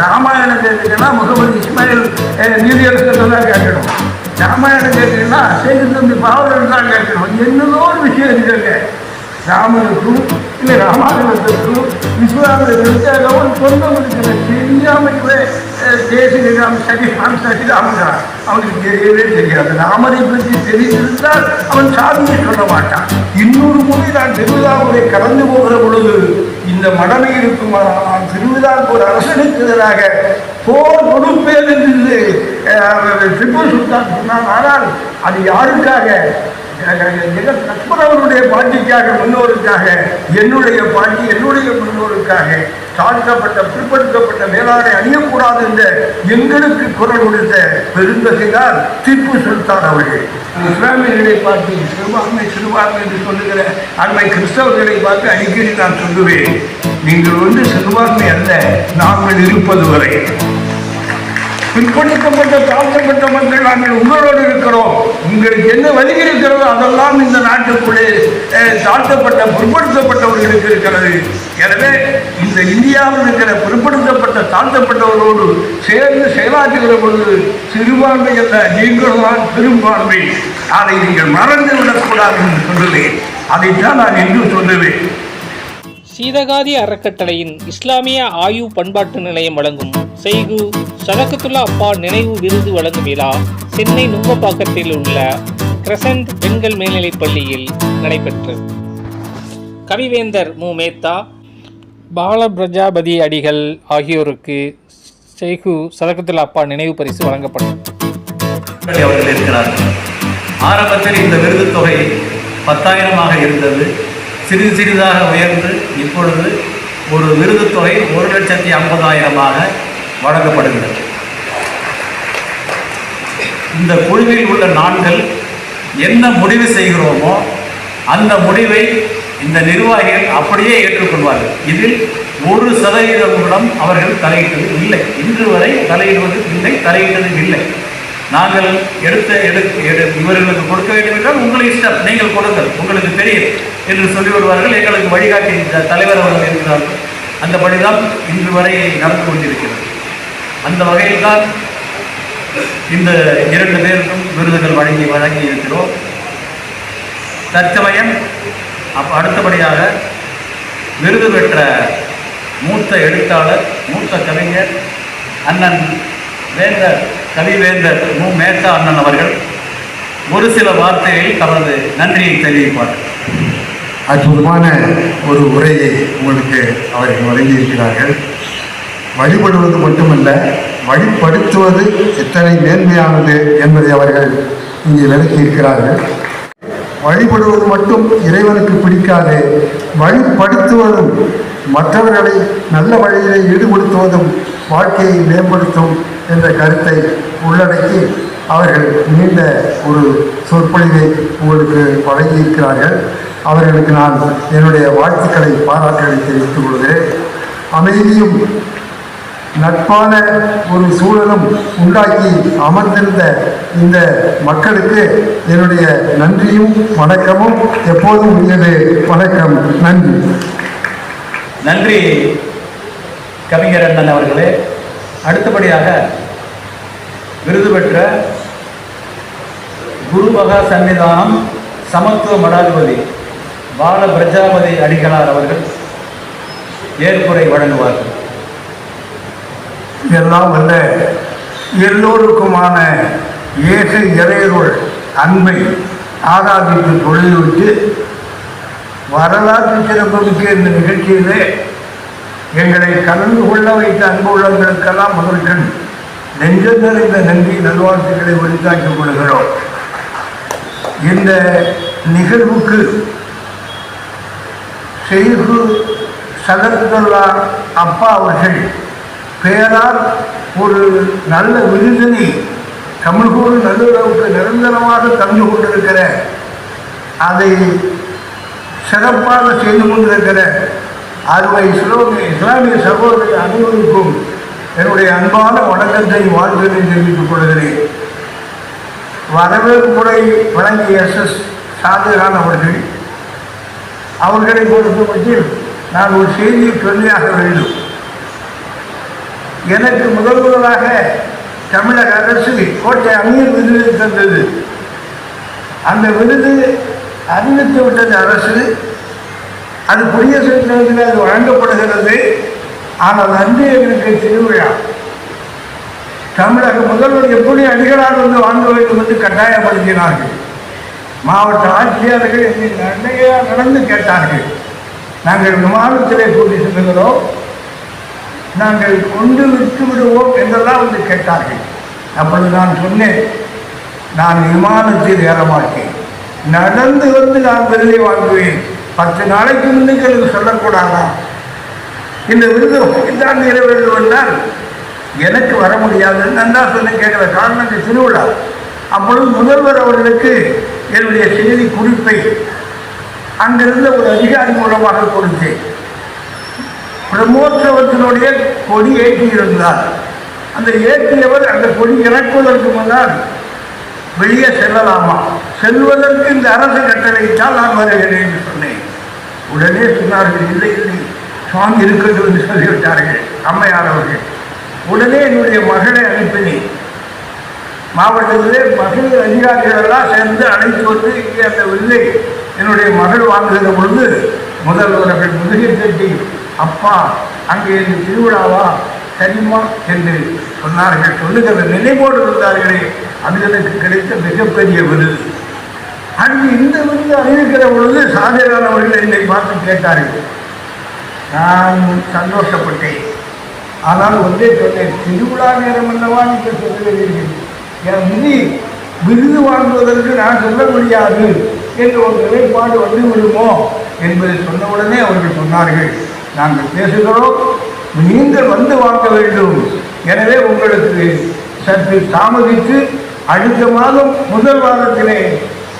ராமாயணம் கேட்டீங்கன்னா முகமது இஸ்மாயில் அஹ், நீதியரசர் தான் கேட்கணும். ராமாயணம் கேட்டீங்கன்னா சேது தம்பி பாவலன் தான் கேட்கணும். என்னதோ ஒரு விஷயம் இருக்குங்க. ராமனுக்கும் இல்லை ராமாயணத்துக்கும் விஸ்வாமித்திற்கு அதில் ஒரு சொந்தம் இருக்கிற தெரியாமலே தேசிகாம் சரிதான் சரிதான் அவனுக்கு தெரியவே தெரியாது. ராமரை பற்றி தெரிந்திருந்தால் அவன் சாமியை சொல்ல மாட்டான். இன்னொரு முறை நான் திருவிழாவுரை கடந்து போகிற பொழுது இந்த மடமை இருக்கும்? திருவிழாவுக்கு அரசனுக்கு எதிராக போர் கொடுப்பேன் என்று அஹ், திப்பு சுல்தான் சொன்னான் ஆனால் அது யாருக்காக? லக்ஷ்மணவனுடைய பாட்டிக்காக முன்னோருக்காக என்னுடைய பாட்டி என்னுடைய முன்னோருக்காக தாழ்த்தப்பட்ட பிற்படுத்தப்பட்ட மேலாடை அணியக்கூடாது என்ற எங்களுக்கு குரல் கொடுத்த பெருந்தகைதான் திப்பு சுல்தான் அவர்கள். இஸ்லாமியர்களை பார்த்து சிறுபான்மை சிறுபான்மை என்று சொல்லுகிற அண்மை கிறிஸ்தவர்களை பார்த்து அடிக்கடி நான் சொல்லுவேன். நீங்கள் வந்து சிறுபான்மை அல்ல நாங்கள் இருப்பது வரை. பிற்படுத்தப்பட்ட தாழ்த்தப்பட்ட மக்கள் நாங்கள் உங்களோடு இருக்கிறோம். உங்களுக்கு என்ன வழி இருக்கிறதோ அதெல்லாம் இந்த நாட்டுக்குள்ளே தாழ்த்தப்பட்ட பிற்படுத்தப்பட்டவர்களுக்கு இருக்கிறது. எனவே இந்த இந்தியாவில் இருக்கிற பிற்படுத்த தாழ்த்தப்பட்டவர்களோடு சேர்ந்து செயலாற்றுகிற பொழுது சிறுபான்மை அல்ல நீங்களும் தான் பெரும்பான்மை. அதை நீங்கள் மறந்து விடக்கூடாது என்று சொல்லுவேன் அதைத்தான் நான் இன்னும் சொல்லுவேன். சீதகாதி அறக்கட்டளையின் இஸ்லாமிய ஆயு பண்பாட்டு நிலையம் வழங்கும் செய்கு சதகத்துல்லா அப்பா நினைவு விருது வழங்கும் விழா சென்னை நுங்கப்பாக்கத்தில் உள்ள கிரசண்ட் பெண்கள் மேல்நிலைப் பள்ளியில் நடைபெற்றது. கவிவேந்தர் மு. மேத்தா பால பிரஜாபதி அடிகள் ஆகியோருக்கு செய்கு சதகத்துல்லா அப்பா நினைவு பரிசு வழங்கப்படும். அவர்கள் இருக்கிறார்கள். ஆரம்பத்தில் இந்த விருது தொகை பத்தாயிரமாக இருந்தது. சிறிது சிறிதாக உயர்ந்து இப்பொழுது ஒரு விருது தொகை ஒரு லட்சத்தி ஐம்பதாயிரமாக வழங்கப்படுகிறது. இந்த குழுவில் உள்ள நான்கள் என்ன முடிவு செய்கிறோமோ அந்த முடிவை இந்த நிர்வாகிகள் அப்படியே ஏற்றுக்கொள்வார்கள். இதில் ஒரு சதவீதம் மூலம் அவர்கள் தலையிட்டது இல்லை. இன்று வரை தலையிடுவது இல்லை தலையிட்டது இல்லை. நாங்கள் எடுத்த எடு எடு இவர்களுக்கு கொடுக்க வேண்டும் என்றால் உங்களை இஷ்டம் நீங்கள் கொடுங்கள் உங்களுக்கு தெரியும் என்று சொல்லி வருவார்கள் எங்களுக்கு வழிகாட்டி தலைவர் அவர்கள் இருக்கிறார்கள். அந்த படிதான் இன்று வரை நடந்து கொண்டிருக்கிறது. அந்த வகையில் தான் இந்த இரண்டு பேருக்கும் விருதுகள் வழங்கி வழங்கி இருக்கிறோம். தற்சமயம் அப்போ அடுத்தபடியாக விருது பெற்ற மூத்த எழுத்தாளர் மூத்த கவிஞர் அண்ணன் வேந்தர் கவிவேந்தர் மு. மேத்தா அண்ணன் அவர்கள் ஒரு சில வார்த்தைகளில் தமது நன்றியை தெரிவிப்பார் அற்புதமான ஒரு உரையை உங்களுக்கு அவர்கள் வழங்கியிருக்கிறார்கள். வழிபடுவது மட்டுமல்ல வழிப்படுத்துவது எத்தனை மேன்மையானது என்பதை அவர்கள் இங்கே விளக்கியிருக்கிறார்கள். வழிபடுவது மட்டும் இறைவனுக்கு பிடிக்காது. வழிப்படுத்துவதும் மற்றவர்களை நல்ல வழியிலே ஈடுபடுத்துவதும் வாழ்க்கையை மேம்படுத்தும் என்ற கருத்தை உள்ளடக்கி அவர்கள் நீண்ட ஒரு சொற்பொழிவை உங்களுக்கு வழங்கியிருக்கிறார்கள். அவர்களுக்கு நான் என்னுடைய வாழ்த்துக்களை பாராட்டுகளை தெரிவித்துக் கொள்கிறேன். அமைதியும் நட்பான ஒரு சூழலும் உண்டாக்கி அமர்ந்திருந்த இந்த மக்களுக்கு என்னுடைய நன்றியும் வணக்கமும் எப்போதும் உள்ளது. வணக்கம். நன்றி. நன்றி கவிஞர் அண்ணன் அவர்களே. அடுத்தபடியாக விருது பெற்ற குருமகா சன்னிதானம் சமத்துவ மடாதிபதி பால பிரஜாபதி அடிகளார் அவர்கள் ஏற்புரை வழங்குவார்கள். எல்லாம் அல்ல. எல்லோருக்குமான ஏக இறையருள் அன்பை ஆராதித்து தொழில்விட்டு வரலாற்று சிறப்புமிக்க இந்த நிகழ்ச்சியிலே எங்களை கலந்து கொள்ள வைத்த அன்பு உள்ளங்களுக்கெல்லாம் முதல்கண் நெஞ்சம் நிறைந்த நன்றி நல்வாழ்த்துக்களை உரித்தாக்கிக் கொள்கிறோம். இந்த நிகழ்வுக்கு செய்கு சதத்துல்லா அப்பா அவர்கள் பெயரால் ஒரு நல்ல விருதினை தமிழ்கோடு நல்லுறவுக்கு நிரந்தரமாக தந்து கொண்டிருக்கிற அதை சிறப்பாக செய்து கொண்டிருக்கிற அறுவை இஸ்லாமிய இஸ்லாமிய சகோதரி அனைவருக்கும் என்னுடைய அன்பான வணக்கத்தை வாழ்த்துக்களை தெரிவித்துக் கொள்கிறேன். வரவேற்புரை வழங்கிய எஸ் எஸ் ஷாஜகான் அவர்கள் அவர்களை பொறுத்தமட்டில் நான் ஒரு செய்தியை சொல்லியாக வேண்டும் எனக்கு முதல் முதலாக தமிழக அரசு கோட்டை அமீர் விருது தந்தது. அந்த விருது அறிவித்து விட்டது அரசு. அது குடியரசுத் தினத்தில் அது வழங்கப்படுகிறது. ஆனால் அன்று எங்களுக்கு திருவிழா. தமிழக முதல்வர் எப்படி அடிகளார் வந்து வாங்க வேண்டும் என்று கட்டாயப்படுத்தினார்கள். மாவட்ட ஆட்சியாளர்கள் என்னை நடந்து கேட்டார்கள். நாங்கள் விமானத்திலே கூட்டி செல்கிறோம். நாங்கள் கொண்டு விட்டு விடுவோம் என்றெல்லாம் வந்து கேட்டார்கள். அப்பொழுது நான் சொன்னேன் நான் விமானத்தில் ஏற மாட்டேன் நடந்து வந்து நான் விருதை வாங்குவேன். பத்து நாளைக்கு முன்னுக்கு எனக்கு சொல்லக்கூடாதா? இந்த விருது தான் நிறைவேற வேண்டும் என்றால் எனக்கு வர முடியாது நன்றா சொன்ன கேட்கிற காரணம் இந்த திருவிழா. அப்பொழுது முதல்வர் அவர்களுக்கு என்னுடைய செய்தி குறிப்பை அங்கிருந்த ஒரு அதிகாரி மூலமாக கொடுத்தேன். பிரம்மோற்சவத்தினுடைய கொடி ஏற்றியிருந்தார். அந்த ஏற்றியவர் அந்த கொடி இறக்குவதற்கு முன்னால் வெளியே செல்லலாமா? செல்வதற்கு இந்த அரசு கட்டளையிட்டால் நான் வருகிறேன் என்று சொன்னேன். உடனே சொன்னார்கள் இல்லை இல்லை சுவாமி இருக்கட்டும் என்று சொல்லிவிட்டார்கள் அம்மையார் அவர்கள். உடனே என்னுடைய மகளை அனுப்பினேன். மாவட்டத்திலே மகளிர் அதிகாரிகள் எல்லாம் சேர்ந்து அழைத்து வந்து இங்கே அந்த வில்லை என்னுடைய மகள் வாங்குகிற பொழுது முதல்வர்கள் முதுகில் தட்டி அப்பா அங்கே இந்த திருவிழாவா? சரிமா என்று சொன்னார்கள். சொல்லுகிற நினைவோடு இருந்தார்களே அது எனக்கு கிடைத்த மிகப்பெரிய விருது. அங்கு இந்த விருது அறிவிக்கிற பொழுது ஷாஜகான் அவர்கள் என்னை பார்த்து கேட்டார்கள். நான் சந்தோஷப்பட்டேன். ஆனால் ஒன்றே சொன்னேன் திருவிழா நேரம் அல்லவா நீங்கள் சொல்லுகிறீர்கள்? என் விதி விருது வாங்குவதற்கு நான் சொல்ல முடியாது. என்று ஒரு நிலைப்பாடு வந்து விடுமோ? என்பதை சொன்னவுடனே அவர்கள் சொன்னார்கள். நாங்கள் பேசுகிறோம். நீங்கள் வந்து வாங்க வேண்டும். எனவே உங்களுக்கு சற்று தாமதித்து அடுத்த மாதம் முதல் வாரத்திலே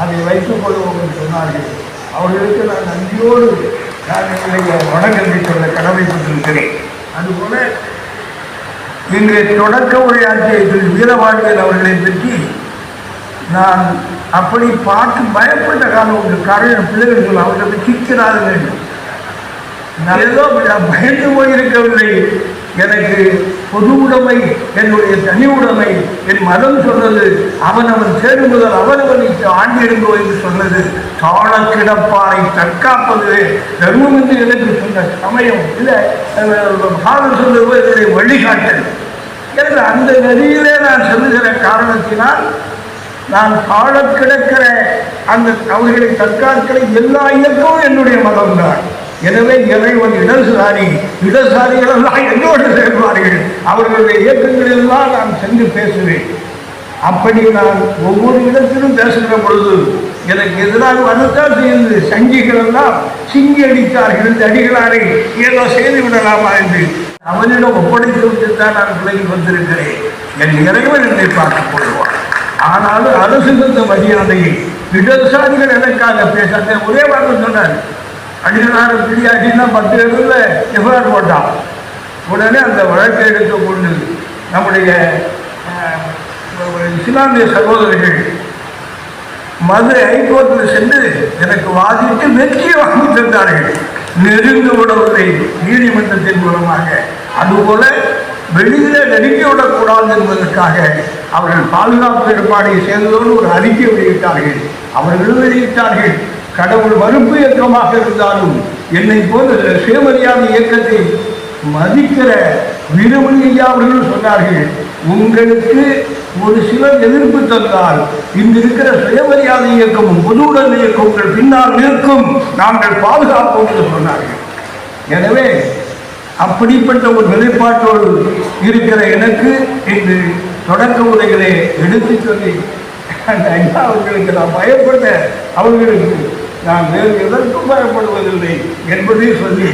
அதை வைத்துக் கொள்வோம் என்று சொன்னார்கள். அவர்களுக்கு நான் நன்றியோடு நான் என்னுடைய வணக்கத்தை சொல்ல கடமைப்பட்டிருக்கிறேன். அதுபோல இன்றைய தொடக்க உரையாற்றிய திரு வீரபாண்டியன் அவர்களை பற்றி நான் அப்படி பார்த்து பயப்பட்ட காலம் ஒன்று காரணம் பிள்ளைகள் சொல்ல அவர்களை போய் சிக்கிறார்கள் நான் ஏதோ பயந்து போயிருக்கவில்லை எனக்கு பொது உடைமை என்னுடைய தனி உடைமை என் மதம் சொன்னது அவன் அவன் சேரும் முதல் அவனவன் ஆண்டி எடுங்கோ என்று சொன்னது. தாழ கிடப்பாரை தற்காப்பது தர்மம் என்று எனக்கு சொன்ன சமயம். இல்லை ஃபாதர் சொல்லுவது என்னுடைய வழிகாட்டல். என்று அந்த நதியிலே நான் சொல்லுகிற காரணத்தினால் நான் தாழ கிடக்கிற அந்த அவர்களை தற்காக்கிற எல்லா இயக்கமும் என்னுடைய மதம்தான் எனவே இறைவன் இடதுசாரி இடதுசாரிகள் எல்லாம் என்னோடு சேர்வார்கள். அவர்களுடைய இயக்கங்களெல்லாம் நான் சென்று பேசுவேன். அப்படி நான் ஒவ்வொரு இடத்திலும் பேசுகிற பொழுது எனக்கு எதிராக வரத்தான் செய்து சங்கிகள் எல்லாம் சிங்கி அடித்தார்கள். இந்த அடிகளாரை ஏதோ செய்து விடலாமா என்று அவனிடம் ஒப்படைத்து விட்டு தான் நான் விலகி வந்திருக்கிறேன் என் இறைவன் என்னை பார்த்துக் கொள்வார் ஆனாலும் அரசு இருந்த மரியாதையை இடதுசாரிகள் எனக்காக பேச ஒரே வார்த்தை சொன்னார். அடிகளார பிடியாட்டின்னா பத்து பேருல எஃப்ஐஆர் போட்டான். உடனே அந்த வழக்கை எடுத்துக்கொண்டு நம்முடைய இஸ்லாமிய சகோதரர்கள் மதுரை ஹைகோர்ட்டில் சென்று எனக்கு வாதிட்டு வெற்றியை வாங்கி தந்தார்கள். நெருங்கி விடவில்லை நீதிமன்றத்தின் மூலமாக. அதுபோல வெளியில நெருங்கி விடக்கூடாது என்பதற்காக அவர்கள் பாதுகாப்பு ஏற்பாடை சேர்ந்ததோடு ஒரு அறிக்கை வெளியிட்டார்கள். அவர்கள் வெளியிட்டார்கள். கடவுள் மறுப்பு இயக்கமாக இருந்தாலும் என்னை போல சுயமரியாதை இயக்கத்தை மதிக்கிற வீரமணி ஐயா அவர்கள் சொன்னார்கள். உங்களுக்கு ஒரு சிலர் எதிர்ப்பு தந்தால் இங்கு இருக்கிற சுயமரியாதை இயக்கமும் பொது இயக்கம் உங்கள் பின்னால் நிற்கும். நாங்கள் பாதுகாப்போம் என்று சொன்னார்கள். எனவே அப்படிப்பட்ட ஒரு நிலைப்பாட்டோடு இருக்கிற எனக்கு இன்று தொடக்க உரைகளை எடுத்து சொல்லி ஐயா அவர்களுக்கு நான் பயப்பட அவர்களுக்கு நான் வேறு எதற்கும் பயப்படுவதில்லை என்பதை சொல்லி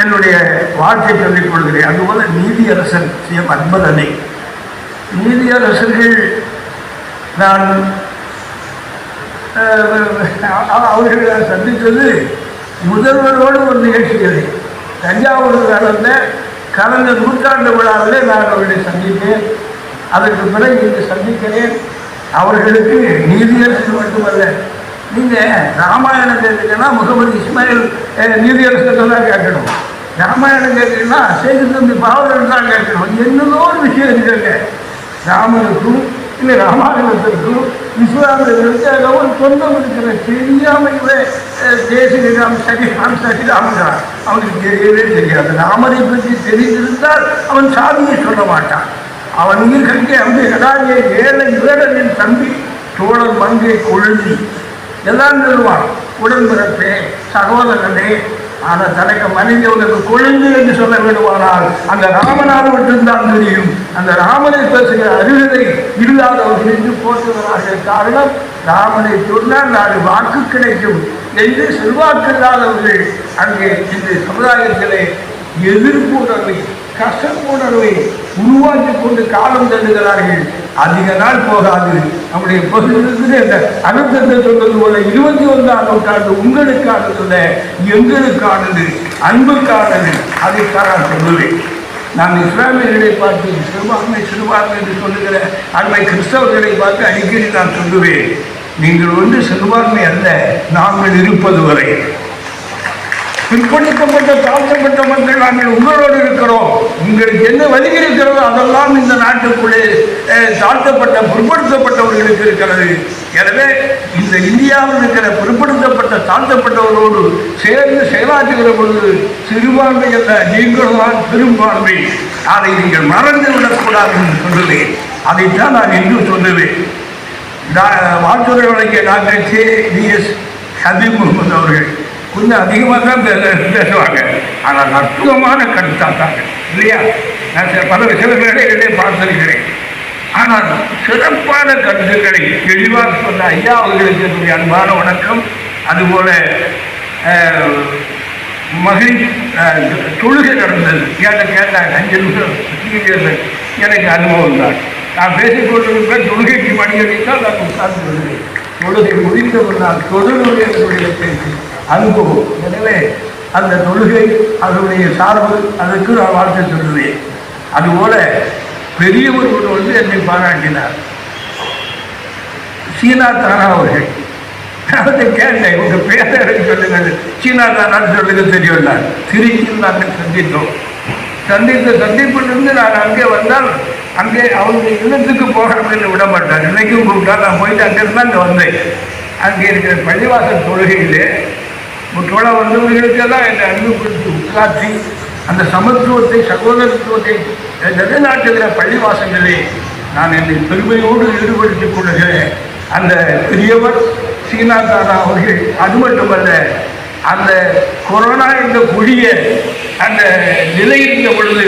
என்னுடைய வாழ்க்கை சொல்லிக் கொள்கிறேன். அதுபோல நீதியரசன் சிஎம் அன்பதனை நீதியரசர்கள் நான் அவர்களை நான் சந்தித்தது முதல்வரோடு ஒரு நிகழ்ச்சிகளை. தஞ்சாவூர் நடந்த கடந்த நூற்றாண்டு விழாவிலே நான் அவர்களை சந்தித்தேன். அதற்கு பிறகு இன்று சந்திக்கிறேன். அவர்களுக்கு நீதியரசன் மட்டுமல்ல நீங்கள் ராமாயணம் கேட்டீங்கன்னா முகமது இஸ்மாயில் நீதியரசர்கள்லாம் கேட்கணும். ராமாயணம் கேட்டீங்கன்னா சேது தம்பி பாவலன் தான் கேட்கணும். என்னதோ ஒரு விஷயம் இருக்குங்க. ராமனுக்கும் இல்லை ராமாயணத்திற்கும் விஸ்வாமிகளுக்கு ஏதோ ஒரு சொந்தம் இருக்கிற தெரியாமையே தேசிகாம் சரிராம் சரிராமன் அவனுக்கு தெரியவே தெரியாது. ராமனை பற்றி தெரிந்திருந்தால் அவன் சாமியை சொல்ல மாட்டான். அவன் உயிர்கங்கே அம்பி கடாரியை ஏழை வேடனின் தம்பி தோழன் மங்கை கொழுந்தி. எல்லாம் சொல்லுவான் உடன்பிறப்பே சகோதரனே ஆனால் தனக்கு மனிதவனுக்கு கொழுந்து என்று சொல்ல வேண்டுமானால் அந்த ராமனால் மட்டும்தான் தெரியும். அந்த ராமனை பேசுகிற அருகதை இல்லாதவர்கள் என்று போற்றுகிறார்கள். காரணம் ராமனை சொன்னால் நாலு வாக்கு கிடைக்கும். என்று செல்வாக்கு இல்லாதவர்கள் அங்கே இந்த சமுதாயத்திலே எதிர்ப்பு உணர்வை கசப்பு உணர்வை உருவாக்கி கொண்டு காலம் தருகிறார்கள் அதிக நாள் போகாது. நம்முடைய பகுதியிலிருந்து இந்த அனுத்தத்தை சொல்வது போல இருபத்தி ஒன்றாம் நூற்றாண்டு உங்களுக்கானது எங்களுக்கானது அன்புக்கானது. அதை நான் சொல்லுவேன். நான் இஸ்லாமியர்களை பார்த்து சிறுபான்மை சிறுபான்மை என்று சொல்லுகிற அண்மை கிறிஸ்தவர்களை பார்த்து அடிக்கடி நான் சொல்லுவேன். நீங்கள் ஒன்று சிறுபான்மை அல்ல நாங்கள் இருப்பது வரை. பிற்படுத்தப்பட்ட தாழ்த்தப்பட்ட மக்கள் நாங்கள் உங்களோடு இருக்கிறோம். உங்களுக்கு என்ன வழி இருக்கிறதோ அதெல்லாம் இந்த நாட்டுக்குள்ளே தாழ்த்தப்பட்ட பிற்படுத்தப்பட்டவர்களுக்கு இருக்கிறது. எனவே இந்த இந்தியாவில் இருக்கிற பிற்படுத்தப்பட்ட தாழ்த்தப்பட்டவர்களோடு சேர்ந்து செயலாற்றுகிற பொழுது சிறுபான்மை அல்ல நீங்களும் தான் பெரும்பான்மை. அதை நீங்கள் மறந்து விடக்கூடாது என்று சொல்லுவேன். அதைத்தான் நான் இன்று சொல்லுவேன். வாழ்த்துறை வழங்கிய doctor K DS Habib Mohammed அவர்கள். கொஞ்சம் அதிகமாக தான் பேசுவாங்க. ஆனால் அற்புதமான கருத்தாத்தாங்க. இல்லையா? நான் சில பல சில வேலைகளிலே பார்த்திருக்கிறேன் ஆனால் சிறப்பான கருத்துக்களை தெளிவாக சொன்ன ஐயா அவர்களுக்கு என்னுடைய அன்பான வணக்கம். அதுபோல அஹ், மகிழ் தொழுகை நடந்தது. கேட்ட கேட்டாங்க அஞ்சு நிமிஷம் எனக்கு அனுபவம் தான். நான் பேசிக்கொண்டிருக்கிற தொழுகைக்கு மணி அடித்தால் நான் உட்கார்ந்து வருகிறேன் தொழுகை முடிந்த ஒரு நாள் தொழுகையுடைய பேச்சு அனுபவம் எனவே அந்த தொழுகை அதனுடைய சார்பு அதுக்கு நான் வாழ்த்து சொல்லுவேன். அதுபோல பெரியவர் ஒருவர் வந்து என்னை பாராட்டினார். சீனா தானா அவர்கள்? அதை கேட்டேன். உங்க பேரை எனக்கு சொல்லுங்க சீனா தானான்னு சொல்லுங்க தெரியவில்லை திருச்சியில் நாங்கள் சந்தித்தோம். சந்தித்த சந்திப்பிலிருந்து நான் அங்கே வந்தால் அங்கே அவங்க இல்லத்துக்கு போகிறதுன்னு விட மாட்டார் இன்னைக்கும் கூப்பிட்டா நான் போயிட்டு அங்கேருந்து அங்கே வந்தேன். அங்கே இருக்கிற பள்ளிவாசல் தொழுகையிலே வந்தவர்களுக்கு வந்தவர்களுக்கெல்லாம் என்னை அன்புப்படுத்தி உட்காற்றி அந்த சமத்துவத்தை சகோதரத்துவத்தை நிலைநாட்டுகிற பள்ளிவாசங்களே நான் என்னை பெருமையோடு ஈடுபடுத்திக் கொள்கிறேன். அந்த பெரியவர் சீனா தானா அவர்கள் அது மட்டுமல்ல அந்த கொரோனா என்ற கொடிய அந்த நிலை இருந்த பொழுது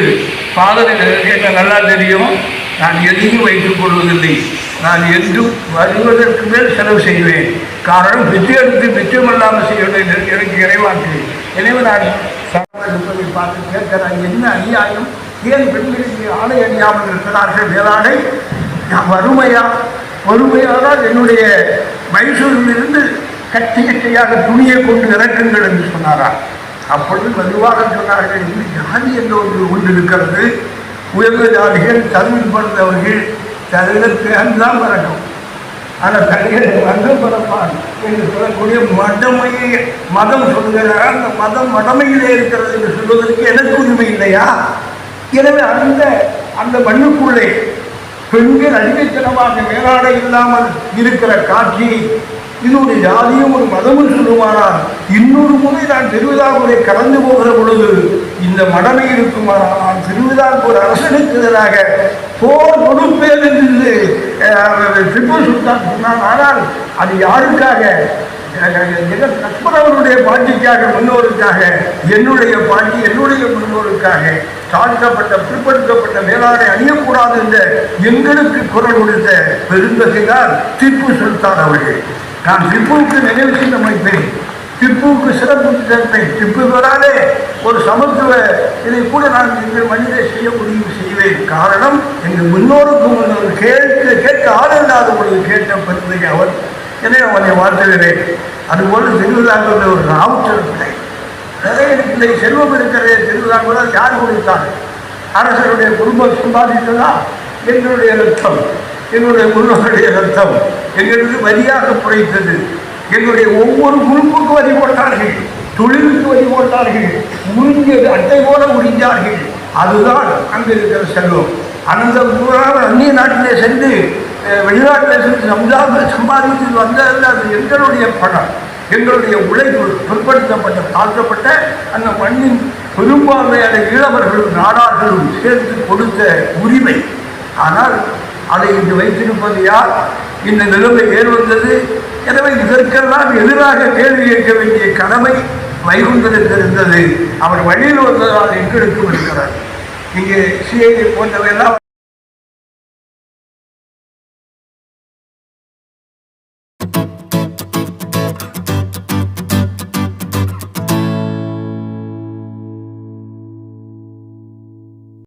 பாதனை என்ன நல்லா தெரியும்? நான் எதையும் வைத்துக் கொள்வதில்லை. நான் என்றும் வருவதற்கு மேல் செலவு செய்வேன். காரணம் பிச்சை எடுத்து மிச்சமில்லாமல் செய்வேன் எனக்கு இறைவாக்கு. எனவே நான் சமூகத்தை பார்த்து கேட்கிறேன் என்ன அநியாயம்? ஏன் பெண்களுக்கு ஆடை அணியாமல் இருக்கிறார்கள்? வேளாடை நான் வறுமையா? வறுமையாக என்னுடைய மைசூரிலிருந்து கட்டி கட்டியாக துணியை கொண்டு இறக்குங்கள் என்று சொன்னாரா அப்பொழுது வலுவாக சொன்னார்கள் என்று ஜாதி என்ற ஒன்று ஒன்று இருக்கிறது உயர்ந்த ஜாதிகள் தகுதி பிறந்தவர்கள் தலையில் தான் வரட்டும். ஆனால் தலைவர் மதம் பிறப்பான் என்று சொல்லக்கூடிய மடமையை மதம் சொல்கிறார். அந்த மதம் மடமையிலே இருக்கிறது என்று சொல்வதற்கு எனக்கு உரிமை இல்லையா? எனவே அந்த அந்த மண்ணுக்குள்ளே பெண்கள் அடிமைத்தனமாக மேலாடை இல்லாமல் இருக்கிற காட்சி இன்னொரு ஜாதியும் ஒரு மதமும் சொல்லுமானால் இன்னொரு முறை நான் திருவிழாவுரை கடந்து போகிற பொழுது இந்த மடமை இருக்குமானால் நான் அரசனுக்கு எதிராக போர் கொடுப்பேன் என்று திப்பு சுல்தான் சொன்னான் ஆனால் அது யாருக்காக? ஜெகத் பாட்டிக்காக முன்னோருக்காக என்னுடைய பாட்டி என்னுடைய முன்னோருக்காக தாழ்த்தப்பட்ட பிற்படுத்தப்பட்ட மேலாடை அணியக்கூடாது என்ற எங்களுக்கு குரல் கொடுத்த பெருந்தகைதான் திப்பு சுல்தான் அவர்கள். நான் திப்புவுக்கு நினைவு சின்னம் வைப்பேன். திப்புவுக்கு சிறப்பு சேர்ப்பேன் திப்பு பெறாலே ஒரு சமத்துவ இதை கூட நான் எங்கள் மனித செய்ய முடியும் செய்வேன். காரணம் எங்கள் முன்னோருக்கு முன்னோர் கேட்க கேட்க ஆள் இல்லாத பொழுது கேட்ட பெருந்தகை அவர். எனவே அவனை வாழ்த்துகிறேன். அதுபோல திருவிழாக்கள் ஒரு ராவுத்தர் பிள்ளை. நிறைய பிள்ளை செல்வம் இருக்கிற திருவிழாக்கள் யார் கொடுத்தாங்க அரசருடைய குடும்பம் சம்பாதித்ததா? எங்களுடைய ரத்தம். எங்களுடைய முன்னோருடைய ரத்தம். எங்களுக்கு வரியாக குறைத்தது எங்களுடைய ஒவ்வொரு குழுப்புக்கும் வரி போட்டார்கள் தொழிலுக்கு வழி போட்டார்கள் உறிஞ்சது அட்டை போல உறிஞ்சார்கள் அதுதான் அங்கு இருக்கிற செல்வம். அந்த பூராக அந்நிய நாட்டிலே சென்று வெளிநாட்டில் வெளிநாட்டிலே சென்று சம்பாதி சம்பாதித்து வந்ததில் அது எங்களுடைய பணம். எங்களுடைய உழைப்பு பிற்படுத்தப்பட்ட தாழ்த்தப்பட்ட அந்த மண்ணின் பெரும்பான்மையான ஈழவர்களும் நாடார்களும் சேர்த்து கொடுத்த உரிமை. ஆனால் அதை இன்று வைத்திருப்பது யார்? இந்த நிலைமை ஏற்பட்டது எனவே இதற்கெல்லாம் எதிராக கேள்வி கேட்க வேண்டிய கடமை வைகுந்தருக்கு இருந்தது அவர் வழியில் வந்ததால் எங்களுக்கும் இருக்கிறார் இங்கே சிஐடி போன்றவையெல்லாம்